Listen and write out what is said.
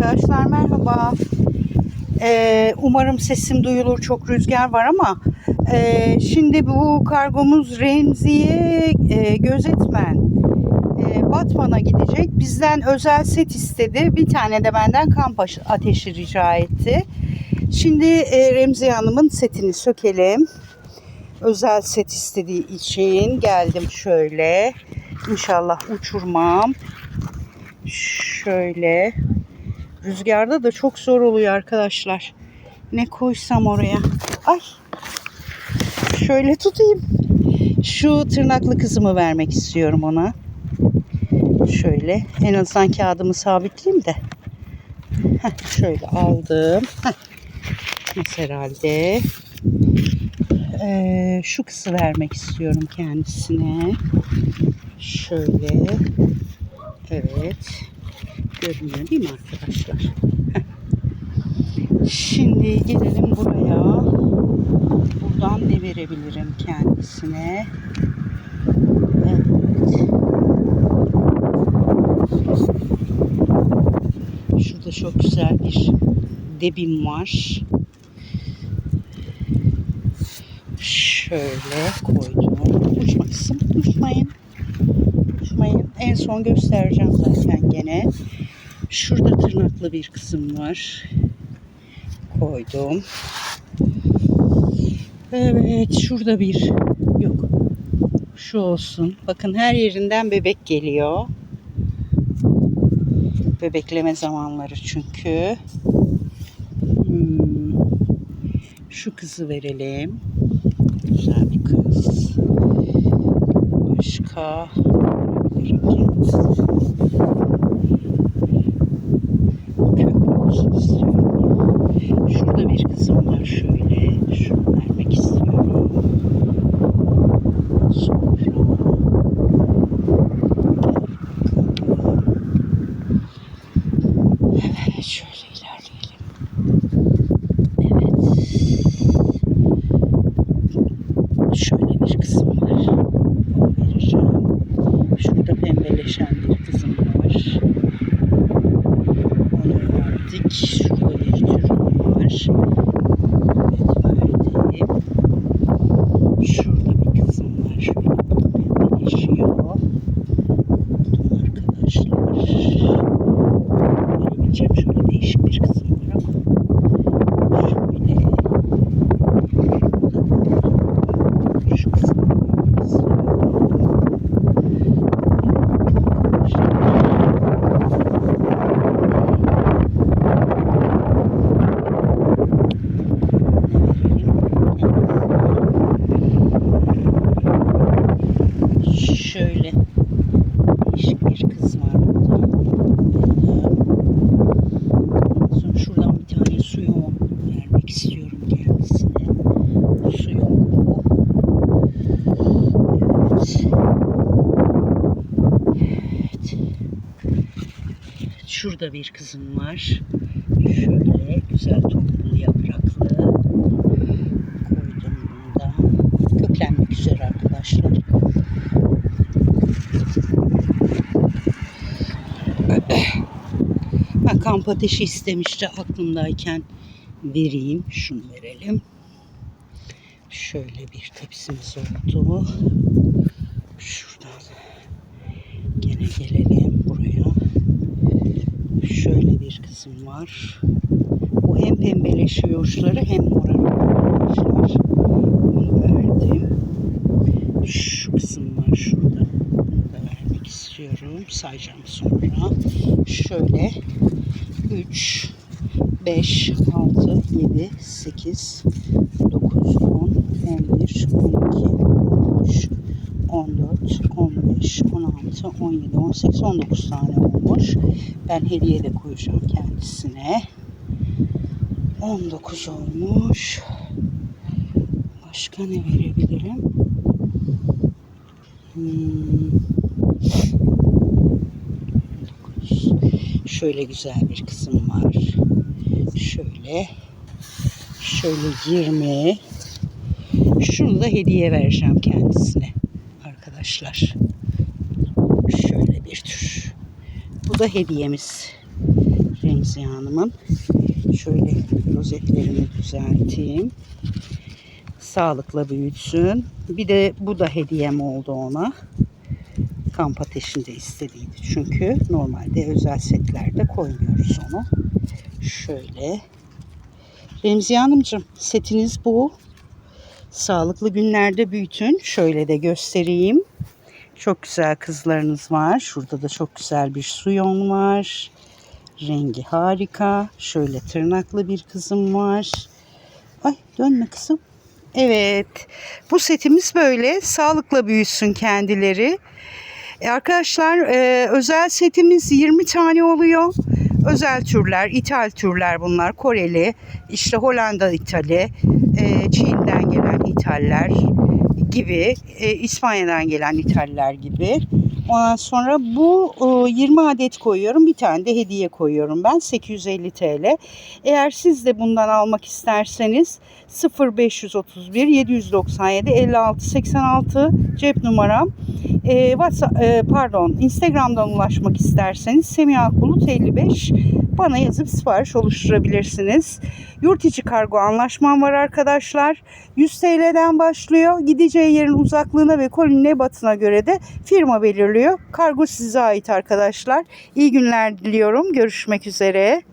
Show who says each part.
Speaker 1: Arkadaşlar merhaba. Ee, umarım sesim duyulur. Çok rüzgar var ama e, şimdi bu kargomuz Remzi'ye e, gözetmen e, Batman'a gidecek. Bizden özel set istedi. Bir tane de benden kamp ateşi rica etti. Şimdi e, Remzi Hanım'ın setini sökelim. Özel set istediği için geldim şöyle. İnşallah uçurmam. Şöyle Rüzgarda da çok zor oluyor arkadaşlar. Ne koysam oraya. Ay. Şöyle tutayım. Şu tırnaklı kızımı vermek istiyorum ona. Şöyle en azından kağıdımı sabitleyeyim de. Heh, şöyle aldım. Heh. Herhalde ee, şu kızı vermek istiyorum kendisine. Şöyle. Evet. Görünüyor değil mi arkadaşlar? Şimdi gelelim buraya. Buradan ne verebilirim kendisine? Evet. Şurada çok güzel bir debim var. Şöyle koydum. Uçmasın, uçmayın. Uçmayın. En son göstereceğim zaten gene. Şurada tırnaklı bir kısım var. Koydum. Evet şurada bir yok. Şu olsun. Bakın her yerinden bebek geliyor. Bebekleme zamanları çünkü. Hmm. Şu kızı verelim. Güzel bir kız. Başka. Başka. condition. Şurada bir kızım var. Şöyle güzel toplu yapraklı koydum bunda. Köklenmek üzere arkadaşlar. Ha, kamp ateşi istemişti aklımdayken vereyim. Şunu verelim. Şöyle bir tepsimiz oldu. Şuradan gene gelelim buraya domatesim var. Bu hem pembeleşiyor uçları hem morarıyor Bunu verdim. Şu kısım var şurada. Bunu da vermek istiyorum. Sayacağım sonra. Şöyle 3 5 6 7 8 9 10 11 12 13 14, 15, 16, 17, 18, 19 tane olmuş. Ben hediye de koyacağım kendisine. 19 olmuş. Başka ne verebilirim? Hmm. Şöyle güzel bir kısım var. Şöyle. Şöyle 20. Şunu da hediye vereceğim kendisine arkadaşlar. Şöyle bir tür. Bu da hediyemiz. Remzi Hanım'ın. Şöyle rozetlerini düzelteyim. Sağlıkla büyütsün. Bir de bu da hediyem oldu ona. Kamp ateşinde istediydi. Çünkü normalde özel setlerde koymuyoruz onu. Şöyle. Remzi Hanımcığım setiniz bu. Sağlıklı günlerde büyütün. Şöyle de göstereyim. Çok güzel kızlarınız var. Şurada da çok güzel bir suyon var. Rengi harika. Şöyle tırnaklı bir kızım var. Ay dönme kızım. Evet. Bu setimiz böyle. Sağlıkla büyüsün kendileri. E arkadaşlar e, özel setimiz 20 tane oluyor. Özel türler, İtal türler bunlar. Koreli, işte Hollanda İtali, e, Çin'den gelen İtaller, gibi, e, İspanya'dan gelen İtalyalar gibi. Ondan sonra bu 20 e, adet koyuyorum. Bir tane de hediye koyuyorum ben. 850 TL. Eğer siz de bundan almak isterseniz 0531 797 56 86 cep numaram. E, WhatsApp, e, pardon Instagram'dan ulaşmak isterseniz Semih Akbulut 55 bana yazıp sipariş oluşturabilirsiniz. Yurt içi kargo anlaşmam var arkadaşlar. 100 TL'den başlıyor. Gideceği yerin uzaklığına ve kolinin batına göre de firma belirliyor. Kargo size ait arkadaşlar. İyi günler diliyorum. Görüşmek üzere.